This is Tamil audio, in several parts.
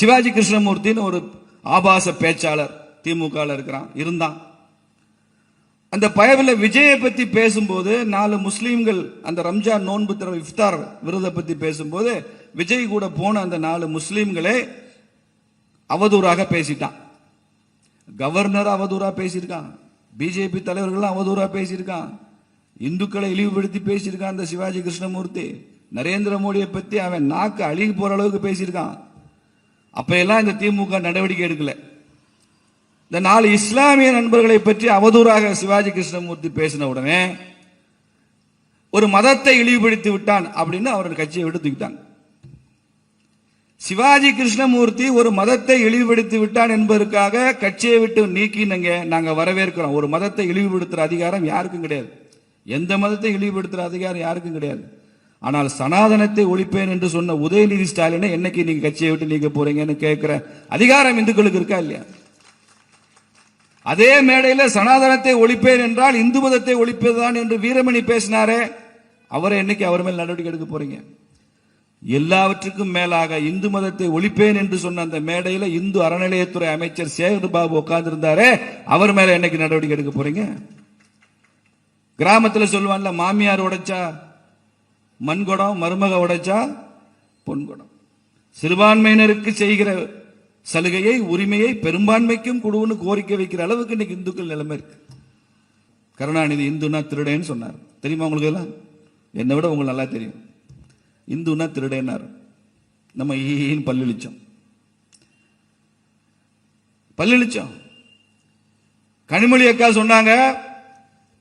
சிவாஜி கிருஷ்ணமூர்த்தின்னு ஒரு ஆபாச பேச்சாளர் திமுக இருக்கிறான் இருந்தான். அந்த பயவில் விஜயை பத்தி பேசும்போது நாலு முஸ்லீம்கள் அந்த ரம்ஜான் நோன்பு திற இஃப்தார் விருதை பத்தி பேசும்போது விஜய் கூட போன அந்த நாலு முஸ்லீம்களே அவதூறாக பேசிட்டான். கவர்னர் அவதூறா பேசியிருக்கான். பிஜேபி தலைவர்கள்லாம் அவதூறா பேசியிருக்கான். இந்துக்களை இழிவுபடுத்தி பேசியிருக்கான் அந்த சிவாஜி கிருஷ்ணமூர்த்தி. நரேந்திர மோடியை பத்தி அவன் நாக்கு அழுகி போற அளவுக்கு பேசியிருக்கான். அப்பையெல்லாம் எல்லாம் இந்த திமுக நடவடிக்கை எடுக்கல. இந்த நாலு இஸ்லாமிய நண்பர்களை பற்றி அவதூறாக சிவாஜி கிருஷ்ணமூர்த்தி பேசின உடனே ஒரு மதத்தை இழிவுபடுத்தி விட்டான் அப்படின்னு அவர் கட்சியை விட்டு சிவாஜி கிருஷ்ணமூர்த்தி ஒரு மதத்தை இழிவுபடுத்தி விட்டான் என்பதற்காக கட்சியை விட்டு நீக்கினங்க நாங்கள் வரவேற்கிறோம். ஒரு மதத்தை இழிவுபடுத்துற அதிகாரம் யாருக்கும் கிடையாது. எந்த மதத்தை இழிவுபடுத்துற அதிகாரம் யாருக்கும் கிடையாது. ஆனால் சனாதனத்தை ஒழிப்பேன் என்று சொன்ன உதயநிதி ஸ்டாலினை என்னைக்கு நீங்க கட்சியை விட்டு நீங்க போறீங்கன்னு கேட்கிற அதிகாரம் இந்துக்களுக்கு இருக்கா இல்லையா? அதே மேடையில் சனாதனத்தை ஒழிப்பேன் என்றால் இந்து மதத்தை ஒழிப்பதுதான் என்று வீரமணி பேசினாரே அவரை என்னைக்கு அவர் மேல் நடவடிக்கை எடுக்க போறீங்க? எல்லாவற்றுக்கும் மேலாக இந்து மதத்தை ஒழிப்பேன் என்று சொன்ன அந்த மேடையில் இந்து அறநிலையத்துறை அமைச்சர் சேகர் பாபு உட்கார்ந்திருந்தாரே அவர் மேல என்னைக்கு நடவடிக்கை எடுக்க போறீங்க? கிராமத்தில் சொல்லுவான்ல மாமியார் உடைச்சா மண்குடம் மருமக உடைச்சா பொன்குடம். சிறுபான்மையினருக்கு செய்கிற சலுகையை உரிமையை பெரும்பான்மைக்கும் கொடுன்னு கோரிக்கை வைக்கிற அளவுக்கு இன்னைக்கு இந்துக்கள் நிலைமை இருக்கு. கருணாநிதி இந்துனா திருடேன்னு சொன்னார். தெரியுமா உங்களுக்கு எல்லாம் என்னை விட உங்களுக்கு நல்லா தெரியும். இந்துனா திருடேன்னார். நம்ம ஈன்னு பல்லிழிச்சோம். பல்லிழிச்சோம். கனிமொழி அக்கா சொன்னாங்க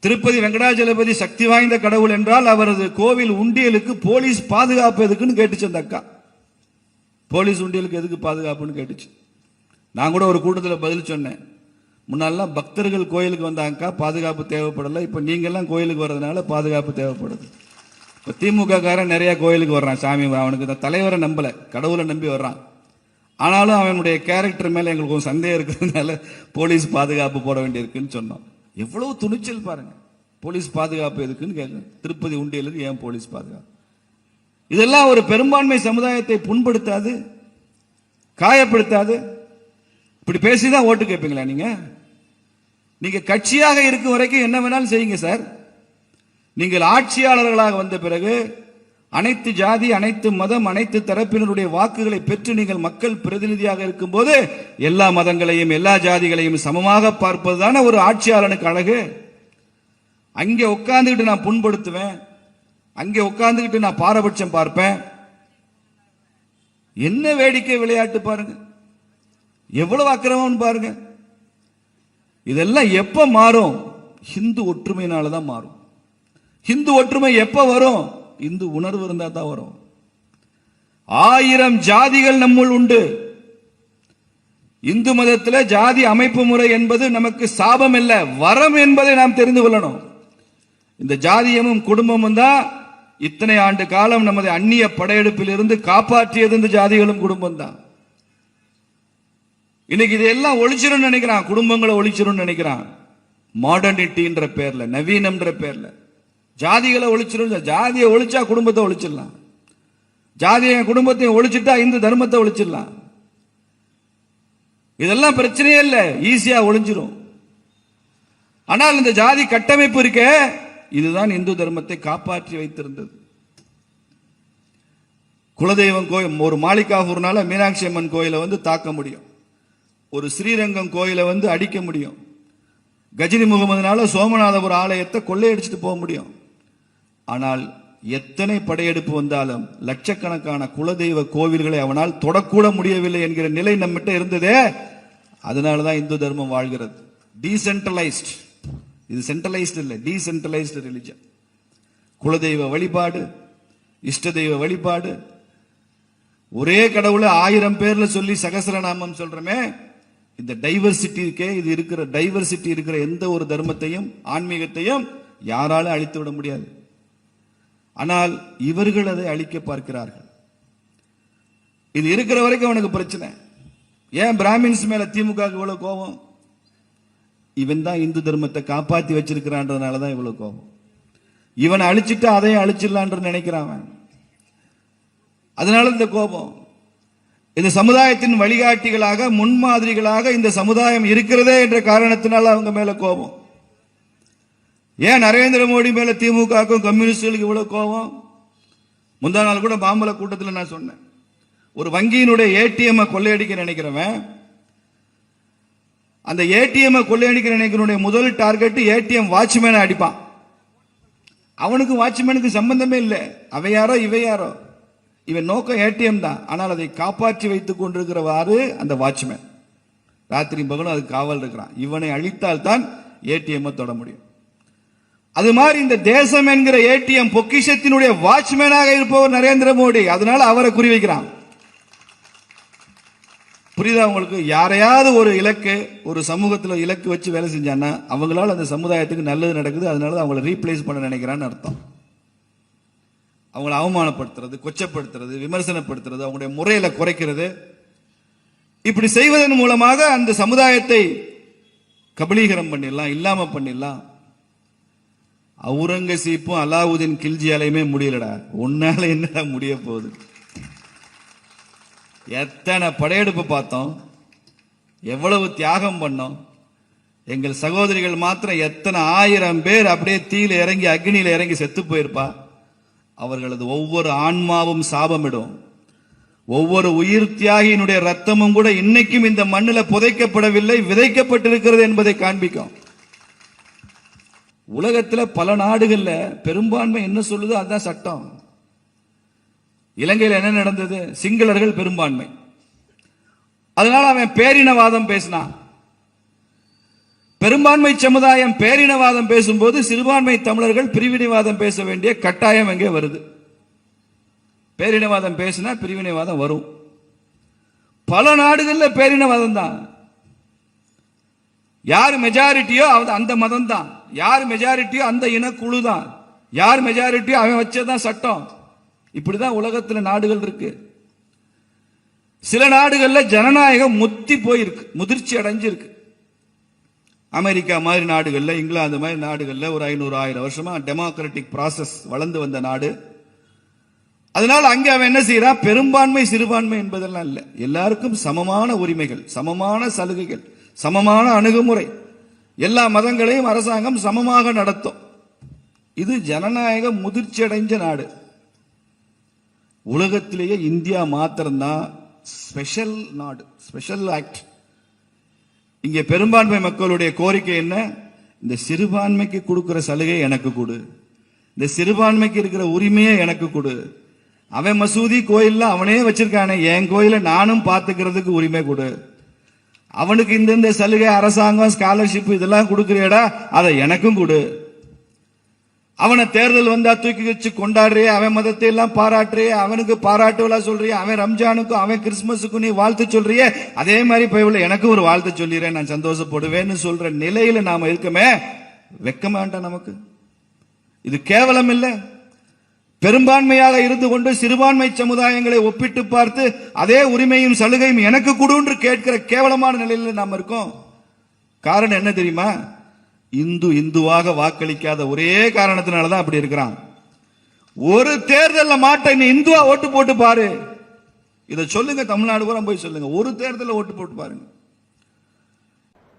திருப்பதி வெங்கடாஜலபதி சக்தி வாய்ந்த கடவுள் என்றால் அவரது கோவில் உண்டியலுக்கு போலீஸ் பாதுகாப்பு எதுக்குன்னு கேட்டுச்சு அந்த அக்கா. போலீஸ் உண்டியலுக்கு எதுக்கு பாதுகாப்புன்னு கேட்டுச்சு. நான் கூட ஒரு கூட்டத்தில் பதில் சொன்னேன். முன்னாலாம் பக்தர்கள் கோயிலுக்கு வந்தாங்கக்கா பாதுகாப்பு தேவைப்படலை. இப்போ நீங்கெல்லாம் கோயிலுக்கு வர்றதுனால பாதுகாப்பு தேவைப்படுது. இப்போ திமுக காரன் நிறையா கோயிலுக்கு வர்றான் சாமி அவனுக்கு இந்த தலைவரை நம்பலை கடவுளை நம்பி வர்றான். ஆனாலும் அவனுடைய கேரக்டர் மேலே எங்களுக்கு ஒரு சந்தேகம் இருக்கிறதுனால போலீஸ் பாதுகாப்பு போட வேண்டியிருக்குன்னு சொன்னோம். எவ்வளவு துணிச்சல் பாருங்க. போலீஸ் பாதுகாப்பு எதுக்குன்னு கேட்க திருப்பதி உண்டியலுக்கு ஏன் போலீஸ் பாதுகாப்பு? இதெல்லாம் ஒரு பெரும்பான்மை சமுதாயத்தை புண்படுத்தாது காயப்படுத்தாது. இப்படி பேசிதான் ஓட்டு கேட்பீங்களா நீங்க? நீங்க கட்சியாக இருக்கும் வரைக்கும் என்ன வேணாலும் செய்யுங்க சார். நீங்கள் ஆட்சியாளர்களாக வந்த பிறகு அனைத்து ஜாதி அனைத்து மதம் அனைத்து தரப்பினருடைய வாக்குகளை பெற்று நீங்கள் மக்கள் பிரதிநிதியாக இருக்கும்போது எல்லா மதங்களையும் எல்லா ஜாதிகளையும் சமமாக பார்ப்பதுதான ஒரு ஆட்சியாளனுக்கு அழகு. அங்கே உட்காந்துக்கிட்டு நான் புண்படுத்துவேன். அங்கே உட்காந்துக்கிட்டு நான் பாரபட்சம் பார்ப்பேன். என்ன வேடிக்கை விளையாட்டு பாருங்க. எவ்வளவு அக்கிரமம் பாருங்க. இதெல்லாம் எப்ப மாறும்? ஹிந்து ஒற்றுமையினால தான் மாறும். ஹிந்து ஒற்றுமை எப்ப வரும்? இந்து உணர்வு இருந்தா தான் வரும். ஆயிரம் ஜாதிகள் நம்முள் உண்டு. இந்து மதத்தில் ஜாதி அமைப்பு முறை என்பது நமக்கு சாபம் அல்ல வரம் என்பதை நாம் தெரிந்து கொள்ளணும். இந்த ஜாதியமும் குடும்பமும் தான் இத்தனை ஆண்டு காலம் நமது அந்நிய படையெடுப்பில் இருந்து காப்பாற்றியது இந்த ஜாதிகளும் குடும்பம் தான். இன்னைக்கு இதெல்லாம் ஒழிச்சிரும் நினைக்கிறான் குடும்பங்களை ஒழிச்சிரும் நினைக்கிறான். மாடர்னிட்டின்ற பேர்ல நவீனம்ன்ற பேர்ல. ஜாதிகளை ஒழிச்சிடும் ஜாதியை ஒழிச்சா குடும்பத்தை ஒழிச்சிடலாம். ஜாதியை குடும்பத்தையும் ஒழிச்சிட்டா இந்து தர்மத்தை ஒழிச்சிடலாம். இதெல்லாம் பிரச்சனையே இல்லை. ஈஸியா ஒழிஞ்சிரும். ஆனால் இந்த ஜாதி கட்டமைப்பு இருக்க இதுதான் இந்து தர்மத்தை காப்பாற்றி வைத்திருந்தது. குலதெய்வம் கோயில் ஒரு மாளிகாபூர்னால மீனாட்சி அம்மன் கோயிலை வந்து தாக்க முடியும். ஒரு ஸ்ரீரங்கம் கோயிலை வந்து அடிக்க முடியும். கஜினி முகமதுனால சோமநாதபுரம் ஆலயத்தை கொள்ளையடிச்சிட்டு போக முடியும். ஆனால் எத்தனை படையெடுப்பு வந்தாலும் லட்சக்கணக்கான குலதெய்வ கோவில்களை அவனால் தொடக்கூட முடியவில்லை என்கிற நிலை நம்மகிட்ட இருந்ததே அதனால தான் இந்து தர்மம் வாழ்கிறது. டீசென்ட்ரலைஸ்ட் இது சென்ட்ரலைஸ்ட் இல்லை டீசென்ட்ரலைஸ்டு ரிலிஜன் குலதெய்வ வழிபாடு இஷ்ட தெய்வ வழிபாடு. ஒரே கடவுளை ஆயிரம் பேர்ல சொல்லி சகசரநாமம் சொல்றமே இந்த டைவர்சிட்டிக்கே இது இருக்கிற டைவர்சிட்டி இருக்கிற எந்த ஒரு தர்மத்தையும் ஆன்மீகத்தையும் யாராலும் அழித்து விட முடியாது. ஆனால் இவர்கள் அதை அழிக்க பார்க்கிறார்கள். இது இருக்கிற வரைக்கும் அவனுக்கு பிரச்சனை. ஏன் பிராமின்ஸ் மேல திமுக இவ்வளவு கோபம்? இவன் தான் இந்து தர்மத்தை காப்பாத்தி வச்சிருக்கிறான்றதுனால தான் இவ்வளவு கோபம். இவனை அழிச்சிட்டு அதையும் அழிச்சிடலான்ற நினைக்கிறான் அதனால இந்த கோபம். இந்த சமுதாயத்தின் வழிகாட்டிகளாக முன்மாதிரிகளாக இந்த சமுதாயம் இருக்கிறதே என்ற காரணத்தினால அவங்க மேல கோபம். ஏன் நரேந்திர மோடி மேல திமுகவுக்கும் கம்யூனிஸ்டுகளுக்கு இவ்வளவு கோபம்? முந்தா நாள் கூட மாம்பழ கூட்டத்தில் நான் சொன்னேன். ஒரு வங்கியினுடைய ஏடிஎம் கொள்ளையடிக்க நினைக்கிறவன் அந்த ஏடிஎம் கொள்ளையடிக்க நினைக்கிறவனுடைய முதல் டார்கெட் ஏடிஎம் வாட்ச்மேனை அடிப்பான். அவனுக்கு வாட்ச்மேனுக்கு சம்பந்தமே இல்லை. அவை யாரோ இவை யாரோ. இவன் நோக்கம் ஏடிஎம் தான். ஆனால் அதை காப்பாற்றி வைத்துக் கொண்டிருக்கிறவாறு அந்த வாட்ச்மேன் ராத்திரி பகலும் அது காவல் இருக்கிறான். இவனை அழித்தால் தான் ஏடிஎம் தொட முடியும். அது மாதிரி இந்த தேசம் என்கிற ஏடிஎம் பொக்கிஷத்தினுடைய வாட்ச்மேனாக இருப்பவர் நரேந்திர மோடி. அதனால அவரை குறிவைக்கிறான் புரியுதா உங்களுக்கு? யாரையாவது ஒரு இலக்கு ஒரு சமூகத்தில் இலக்கு வச்சு வேலை செஞ்சான்னா அவங்களால அந்த சமுதாயத்துக்கு நல்லது நடக்குது அதனால அவங்கள ரீப்ளேஸ் பண்ண நினைக்கிறான்னு அர்த்தம். அவங்கள அவமானப்படுத்துறது கொச்சப்படுத்துறது விமர்சனப்படுத்துறது அவங்களுடைய முறையில குறைக்கிறது. இப்படி செய்வதன் மூலமாக அந்த சமுதாயத்தை கபலீகரம் பண்ணிடலாம் இல்லாம பண்ணிடலாம். அவுரங்கசீப்பும் அலாவுதீன் கில்ஜியாலையுமே முடியலடா. உன்னால என்னடா முடிய போகுது? எத்தனை படையெடுப்பு பார்த்தோம். எவ்வளவு தியாகம் பண்ணோம். எங்கள் சகோதரிகள் மாத்திரம் எத்தனை ஆயிரம் பேர் அப்படியே தீயில இறங்கி அக்னியில இறங்கி செத்து போயிருப்பா. அவர்களது ஒவ்வொரு ஆன்மாவும் சாபமிடும். ஒவ்வொரு உயிர் தியாகியினுடைய ரத்தமும் கூட இன்னைக்கும் இந்த மண்ணில் புதைக்கப்படவில்லை விதைக்கப்பட்டிருக்கிறது என்பதை காண்பிக்கும். உலகத்தில் பல நாடுகளில் பெரும்பான்மை என்ன சொல்லுதோ அதுதான் சட்டம். இலங்கையில் என்ன நடந்தது? சிங்களர்கள் பெரும்பான்மை. அதனால அவன் பேரினவாதம் பேசினான். பெரும்பான்மை சமுதாயம் பேரினவாதம் பேசும்போது சிறுபான்மை தமிழர்கள் பிரிவினைவாதம் பேச வேண்டிய கட்டாயம் எங்கே வருது? பேரினவாதம் பேசினா பிரிவினைவாதம் வரும். பல நாடுகளில் பேரினவாதம் தான் யார் மெஜாரிட்டியோ அந்த மதம் தான் யார் மெஜாரிட்டியோ அந்த இனக்குழு தான் யார் மெஜாரிட்டியோ அவன் வச்சதான் சட்டம். இப்படிதான் உலகத்தில் நாடுகள் இருக்கு. சில நாடுகளில் ஜனநாயகம் முத்தி போயிருக்கு முதிர்ச்சி அடைஞ்சிருக்கு. அமெரிக்கா மாதிரி நாடுகளில் இங்கிலாந்து மாதிரி நாடுகளில் ஒரு ஐநூறு ஆயிரம் வருஷமா டெமோக்ராட்டிக் ப்ராசஸ் வளர்ந்து வந்த நாடு. அதனால அங்கே அவன் என்ன செய்யறான்? பெரும்பான்மை சிறுபான்மை என்பதெல்லாம் இல்லை. எல்லாருக்கும் சமமான உரிமைகள் சமமான சலுகைகள் சமமான அணுகுமுறை. எல்லா மதங்களையும் அரசாங்கம் சமமாக நடத்தும். இது ஜனநாயக முதிர்ச்சி அடைஞ்ச நாடு. உலகத்திலேயே இந்தியா மாத்திரம்தான் ஸ்பெஷல் நாடு ஸ்பெஷல் ஆக்ட் இங்கே பெரும்பான்மை மக்களுடைய கோரிக்கை என்ன? இந்த சிறுபான்மைக்கு கொடுக்குற சலுகை எனக்கு கொடு. இந்த சிறுபான்மைக்கு இருக்கிற உரிமையை எனக்கு கொடு. அவன் மசூதி கோயில்ல அவனே வச்சிருக்கானே என் கோயில நானும் பார்த்துக்கிறதுக்கு உரிமை கொடு. அவனுக்கு இந்தந்த சலுகை அரசாங்கம் ஸ்காலர்ஷிப் இதெல்லாம் கொடுக்குறியடா அதை எனக்கும் கொடு. அவனை தேர்தல் வந்தா தூக்கி வச்சு கொண்டாடுறிய அவன் மதத்தை எல்லாம் பாராட்டுறிய அவனுக்கு பாராட்டுவலா சொல்றிய அவன் ரம்ஜானுக்கும் அவன் கிறிஸ்துமஸுக்கும் நீ வாழ்த்து சொல்றிய அதே மாதிரி போய் உள்ள எனக்கு ஒரு வாழ்த்து சொல்லிடுறேன் நான் சந்தோஷப்படுவேன்னு சொல்ற நிலையில நாம இருக்கமே வெக்க வேண்டாம் நமக்கு. இது கேவலம் இல்லை. பெரும்பான்மையாக இருந்து கொண்டு சிறுபான்மை சமுதாயங்களை ஒப்பிட்டு பார்த்து அதே உரிமையும் சலுகையும் எனக்கு கொடுன்று கேட்கிற கேவலமான நிலையில நாம் இருக்கோம். காரணம் என்ன தெரியுமா? இந்து இந்துவாக வாக்களிக்காத ஒரே காரணத்தினால தான் அப்படி இருக்கிறான். ஒரு தேர்தலில் மாட்ட நீ இந்துவா ஓட்டு போட்டு பாரு. இதை சொல்லுங்க தமிழ்நாடு கூட போய் சொல்லுங்க. ஒரு தேர்தலில் ஓட்டு போட்டு பாருங்க.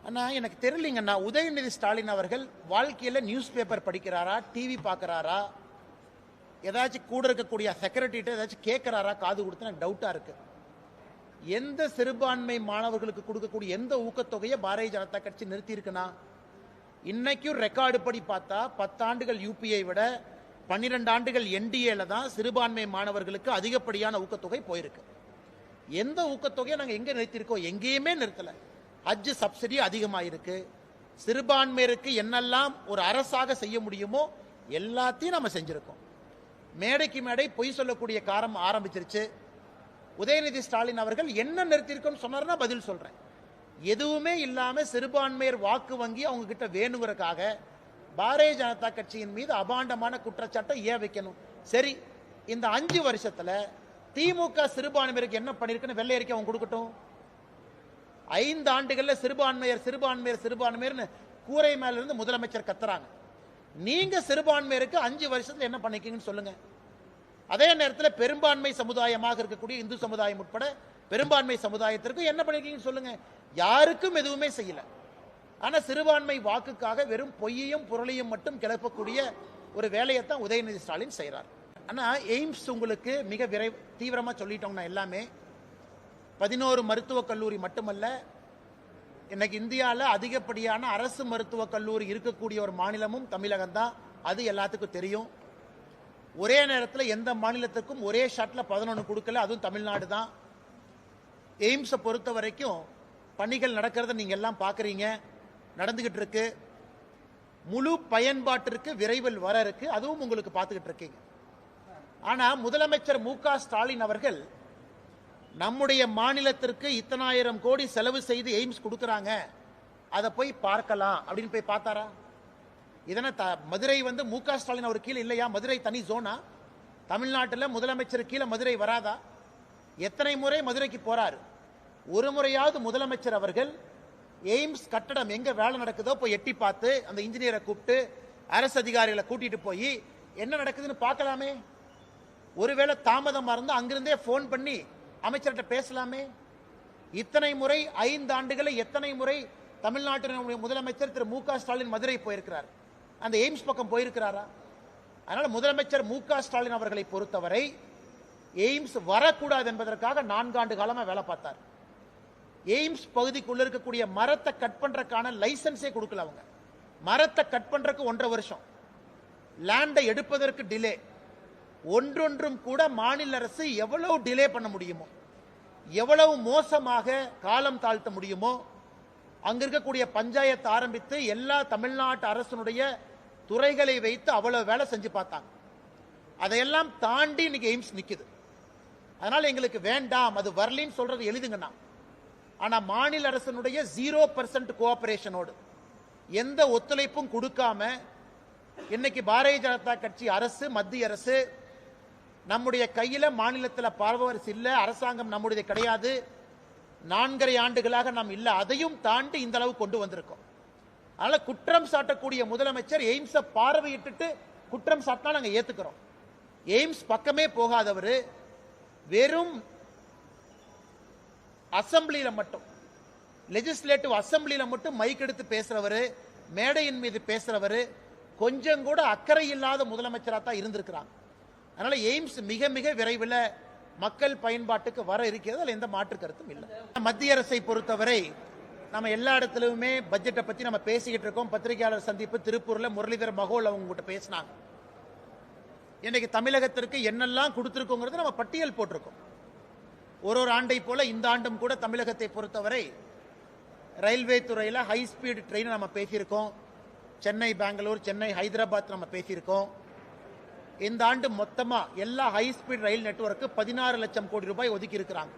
அண்ணா எனக்கு தெரியலீங்கண்ணா உதயநிதி ஸ்டாலின் அவர்கள் வாழ்க்கையில் நியூஸ் பேப்பர் படிக்கிறாரா டிவி பார்க்குறாரா? ஏதாச்சும் கூட இருக்கக்கூடிய செக்ரட்டரிட்ட ஏதாச்சும் கேட்குறாரா காது கொடுத்து எனக்கு டவுட்டாக இருக்கு. எந்த சிறுபான்மை மாணவர்களுக்கு கொடுக்கக்கூடிய எந்த ஊக்கத்தொகையை பாரதிய ஜனதா கட்சி நிறுத்தியிருக்குன்னா இன்னைக்கும் ரெக்கார்டு படி பார்த்தா பத்தாண்டுகள் யூபிஐ விட பன்னிரெண்டு ஆண்டுகள் என்டிஏல தான் சிறுபான்மை மாணவர்களுக்கு அதிகப்படியான ஊக்கத்தொகை போயிருக்கு. எந்த ஊக்கத்தொகையை நாங்கள் எங்கே நிறுத்தியிருக்கோம்? எங்கேயுமே நிறுத்தலை. ஹஜ் சப்சிடி அதிகமாக இருக்கு சிறுபான்மையருக்கு என்னெல்லாம் ஒரு அரசாக செய்ய முடியுமோ எல்லாத்தையும் நம்ம செஞ்சுருக்கோம். மேடைக்கு மேடை பொய் சொல்லக்கூடிய காரம் ஆரம்பிச்சிருச்சு. உதயநிதி ஸ்டாலின் அவர்கள் என்ன நிறுத்திருக்குன்னு சொன்னாருன்னா பதில் சொல்றேன். எதுவுமே இல்லாம சிறுபான்மையர் வாக்கு வங்கி அவங்க கிட்ட வேணுங்கிறக்காக பாரதிய ஜனதா கட்சியின் மீது அபாண்டமான குற்றச்சாட்டை ஏன் வைக்கணும் சரி இந்த அஞ்சு வருஷத்துல திமுக சிறுபான்மையருக்கு என்ன பண்ணிருக்குன்னு வெள்ளை அறிக்கை அவங்க கொடுக்கட்டும். ஐந்து ஆண்டுகள்ல சிறுபான்மையர் சிறுபான்மையர் சிறுபான்மையர்னு கூரை மேல இருந்து முதலமைச்சர் கத்துறாங்க. நீங்க சிறுபான்மையருக்கு அஞ்சு வருஷத்துல என்ன பண்ணிருக்கீங்கன்னு சொல்லுங்க. அதே நேரத்தில் பெரும்பான்மை சமுதாயமாக இருக்கக்கூடிய இந்து சமுதாயம் உட்பட பெரும்பான்மை சமுதாயத்திற்கும் என்ன பண்ணிருக்கீங்கன்னு சொல்லுங்க. யாருக்கும் எதுவுமே செய்யல. ஆனா சிறுபான்மை வாக்குக்காக வெறும் பொய்யையும் புரளையும் மட்டும் கிளப்பக்கூடிய ஒரு வேலையை தான் உதயநிதி ஸ்டாலின் செய்கிறார் ஆனால் எய்ம்ஸ் உங்களுக்கு மிக விரை தீவிரமாக சொல்லிட்டோம்னா எல்லாமே. பதினோரு மருத்துவக் கல்லூரி மட்டுமல்ல இன்னைக்கு இந்தியாவில் அதிகப்படியான அரசு மருத்துவக் கல்லூரி இருக்கக்கூடிய ஒரு மாநிலமும் தமிழகம் தான் அது எல்லாத்துக்கும் தெரியும். ஒரே நேரத்தில் எந்த மாநிலத்துக்கும் ஒரே ஷாட்டில் பதினொன்று கொடுக்கல. அதுவும் தமிழ்நாடு தான் எய்ம்ஸை பொறுத்த வரைக்கும் பணிகள் நடக்கிறத நீங்கள் எல்லாம் பார்க்குறீங்க நடந்துக்கிட்டு இருக்கு. முழு பயன்பாட்டிற்கு விரைவில் வர இருக்கு. அதுவும் உங்களுக்கு பார்த்துக்கிட்டு இருக்கீங்க. ஆனால் முதலமைச்சர் மு க ஸ்டாலின் அவர்கள் நம்முடைய மாநிலத்திற்கு இத்தனாயிரம் கோடி செலவு செய்து எய்ம்ஸ் கொடுக்குறாங்க. அதை போய் பார்க்கலாம். அப்படின்னு போய் பார்த்தாரா? இதனை த மதுரை வந்து மு க ஸ்டாலின் அவர் கீழே இல்லையா? மதுரை தனி ஜோனா தமிழ்நாட்டில் முதலமைச்சர் கீழே மதுரை வராதா? எத்தனை முறை மதுரைக்கு போறாரு? ஒரு முறையாவது முதலமைச்சர் அவர்கள் எய்ம்ஸ் கட்டடம் எங்க வேலை நடக்குதோ போய் எட்டி பார்த்து அந்த இன்ஜினியரை கூப்பிட்டு அரசு அதிகாரிகளை கூட்டிட்டு போய் என்ன நடக்குதுன்னு பார்க்கலாமே. ஒருவேளை தாமதமாக இருந்தால் அங்கிருந்தே ஃபோன் பண்ணி அமைச்சர்கிட்ட பேசலாமே? இத்தனை முறை ஐந்து ஆண்டுகளை எத்தனை முறை தமிழ்நாட்டினுடைய முதலமைச்சர் திரு மு க ஸ்டாலின் மதுரை போயிருக்கிறார்? அந்த எய்ம்ஸ் பக்கம் போயிருக்கிறாரா? அதனால் முதலமைச்சர் மு க ஸ்டாலின் அவர்களை பொறுத்தவரை எய்ம்ஸ் வரக்கூடாது என்பதற்காக நான்காண்டு காலமாக வேலை பார்த்தார். எய்ம்ஸ் பகுதிக்குள்ள இருக்கக்கூடிய மரத்தை கட் பண்றதுக்கான லைசன்ஸே கொடுக்கல அவங்க. மரத்தை கட் பண்றதுக்கு ஒன்றரை வருஷம். லேண்டை எடுப்பதற்கு டிலே ஒன்றொன்றும் கூட மாநில அரசு எவ்வளவு டிலே பண்ண முடியுமோ எவ்வளவு மோசமாக காலம் தாழ்த்த முடியுமோ அங்க இருக்கக்கூடிய பஞ்சாயத்து ஆரம்பித்து எல்லா தமிழ்நாட்டு அரசனுடைய துறைகளை வைத்து அவ்வளவு வேலை செஞ்சு பார்த்தாங்க. அதையெல்லாம் தாண்டி இன்னைக்கு எய்ம்ஸ் நிக்குது. அதனால எங்களுக்கு வேண்டாம் அது வரலின்னு சொல்றது எழுதுங்கண்ணா ஆனா மாநில அரசனுடைய ஜீரோ பர்சன்ட் கோஆபரேஷனோடு எந்த ஒத்துழைப்பும் கொடுக்காம இன்னைக்கு பாரதிய ஜனதா கட்சி அரசு மத்திய அரசு நம்முடைய கையில் மாநிலத்தில் பார்வரசு இல்லை அரசாங்கம் நம்முடைய கிடையாது. நான்கரை ஆண்டுகளாக நாம் இல்லை. அதையும் தாண்டி இந்த அளவு கொண்டு வந்திருக்கோம். அதனால் குற்றம் சாட்டக்கூடிய முதலமைச்சர் எய்ம்ஸை பார்வையிட்டுட்டு குற்றம் சாட்டினா நாங்கள் ஏற்றுக்கிறோம் எய்ம்ஸ் பக்கமே போகாதவர். வெறும் அசம்பிளியில் மட்டும் லெஜிஸ்லேட்டிவ் அசம்பிளியில் மட்டும் மைக் எடுத்து பேசுகிறவர் மேடையின் மீது பேசுகிறவர் கொஞ்சம் கூட அக்கறை இல்லாத முதலமைச்சராக தான் இருந்திருக்கிறாங்க. அதனால எய்ம்ஸ் மிக மிக விரைவில் மக்கள் பயன்பாட்டுக்கு வர இருக்கிறது. அதில் எந்த மாற்று கருத்தும் இல்லை. மத்திய அரசை பொறுத்தவரை நம்ம எல்லா இடத்துலையுமே பட்ஜெட்டை பற்றி நம்ம பேசிக்கிட்டு இருக்கோம். பத்திரிகையாளர் சந்திப்பு திருப்பூரில் முரளிதர் மகோல் அவங்க கிட்ட பேசினாங்க. இன்னைக்கு தமிழகத்திற்கு என்னெல்லாம் கொடுத்துருக்கோங்கிறது நம்ம பட்டியல் போட்டிருக்கோம். ஒரு ஒரு ஆண்டை போல இந்த ஆண்டும் கூட தமிழகத்தை பொறுத்தவரை ரயில்வே துறையில் ஹை ஸ்பீடு ட்ரெயினை நம்ம பேசியிருக்கோம். சென்னை பெங்களூர் சென்னை ஹைதராபாத் நம்ம பேசியிருக்கோம். இந்த ஆண்டு மொத்தமாக எல்லா ஹை ஸ்பீட் ரயில் நெட்வொர்க்கு பதினாறு லட்சம் கோடி ரூபாய் ஒதுக்கி இருக்கிறாங்க.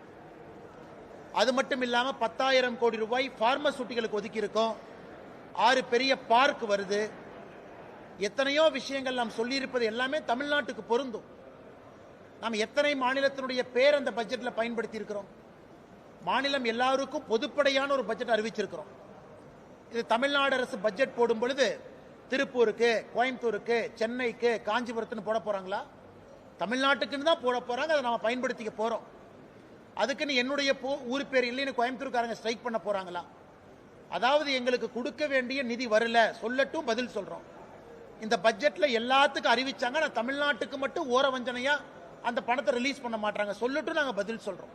அது மட்டும் இல்லாமல் பத்தாயிரம் கோடி ரூபாய் ஃபார்மசூட்டிகளுக்கு ஒதுக்கியிருக்கோம் ஆறு பெரிய பார்க் வருது. எத்தனையோ விஷயங்கள் நாம் சொல்லியிருப்பது எல்லாமே தமிழ்நாட்டுக்கு பொருந்தும். நாம் எத்தனை மாநிலத்தினுடைய பேர் அந்த பட்ஜெட்டில் பயன்படுத்தி இருக்கிறோம். மாநிலம் எல்லாருக்கும் பொதுப்படையான ஒரு பட்ஜெட் அறிவிச்சிருக்கிறோம். இது தமிழ்நாடு அரசு பட்ஜெட் போடும் பொழுது திருப்பூருக்கு கோயம்புத்தூருக்கு சென்னைக்கு காஞ்சிபுரத்துன்னு போட போகிறாங்களா தமிழ்நாட்டுக்குன்னு தான் போட போகிறாங்க அதை நம்ம பயன்படுத்திக்க போகிறோம் அதுக்குன்னு என்னுடைய போ- ஊர் பேர் இல்லைன்னு கோயம்புத்தூர்காரங்க ஸ்ட்ரைக் பண்ண போகிறாங்களா அதாவது எங்களுக்கு கொடுக்க வேண்டிய நிதி வரல. சொல்லட்டும் பதில் சொல்கிறோம் இந்த பட்ஜெட்டில் எல்லாத்துக்கும் அறிவிச்சாங்க. ஆனால் தமிழ்நாட்டுக்கு மட்டும் ஓர வஞ்சனையாக அந்த பணத்தை ரிலீஸ் பண்ண மாட்டாங்க சொல்லட்டும் நாங்கள் பதில் சொல்கிறோம்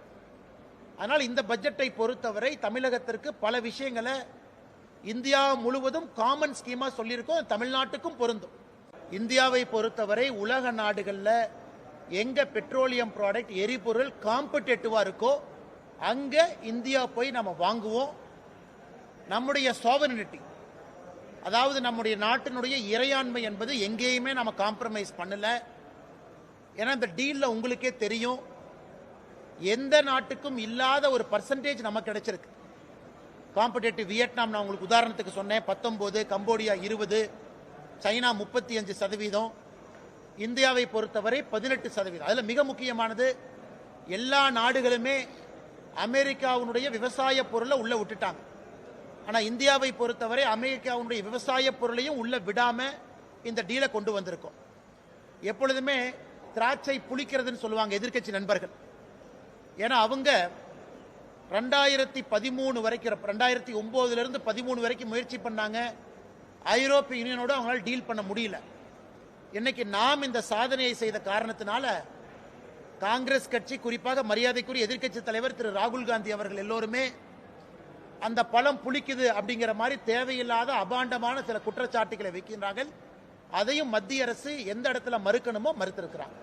அதனால் இந்த பட்ஜெட்டை பொறுத்தவரை தமிழகத்திற்கு பல விஷயங்களை இந்தியா முழுவதும் காமன் ஸ்கீமாக சொல்லியிருக்கோம் தமிழ்நாட்டுக்கும் பொருந்தும். இந்தியாவை பொறுத்தவரை உலக நாடுகளில் எங்கே பெட்ரோலியம் ப்ராடக்ட் எரிபொருள் காம்படேட்டிவாக இருக்கோ அங்கே இந்தியா போய் நம்ம வாங்குவோம். நம்முடைய சோவனிட்டி அதாவது நம்முடைய நாட்டினுடைய இறையாண்மை என்பது எங்கேயுமே நம்ம காம்ப்ரமைஸ் பண்ணலை. ஏன்னா இந்த டீலில் உங்களுக்கே தெரியும் எந்த நாட்டுக்கும் இல்லாத ஒரு பர்சன்டேஜ் நமக்கு கிடைச்சிருக்கு. காம்படேட்டிவ் வியட்நாம் நான் உங்களுக்கு உதாரணத்துக்கு சொன்னேன். பத்தொம்போது கம்போடியா இருபது சைனா முப்பத்தி அஞ்சு சதவீதம் இந்தியாவை பொறுத்தவரை பதினெட்டு சதவீதம். அதில் மிக முக்கியமானது எல்லா நாடுகளுமே அமெரிக்காவினுடைய விவசாய பொருளை உள்ளே விட்டுட்டாங்க. ஆனால் இந்தியாவை பொறுத்தவரை அமெரிக்காவுடைய விவசாய பொருளையும் உள்ளே விடாமல் இந்த டீலை கொண்டு வந்திருக்கோம். எப்பொழுதுமே திராட்சை புளிக்கிறதுன்னு சொல்லுவாங்க எதிர்க்கட்சி நண்பர்கள். ஏன்னா அவங்க ரெண்டாயிரத்தி பதிமூணு வரைக்கும் ரெண்டாயிரத்தி ஒம்போதுலேருந்து பதிமூணு வரைக்கும் முயற்சி பண்ணாங்க. ஐரோப்பிய யூனியனோடு அவங்களால் டீல் பண்ண முடியல. இன்னைக்கு நாம் இந்த சாதனையை செய்த காரணத்தினால காங்கிரஸ் கட்சி குறிப்பாக மரியாதைக்குரிய எதிர்க்கட்சி தலைவர் திரு ராகுல் காந்தி அவர்கள் எல்லோருமே அந்த பழம் புளிக்குது அப்படிங்கிற மாதிரி தேவையில்லாத அபாண்டமான சில குற்றச்சாட்டுகளை வைக்கின்றார்கள். அதையும் மத்திய அரசு எந்த இடத்துல மறுக்கணுமோ மறுத்திருக்கிறாங்க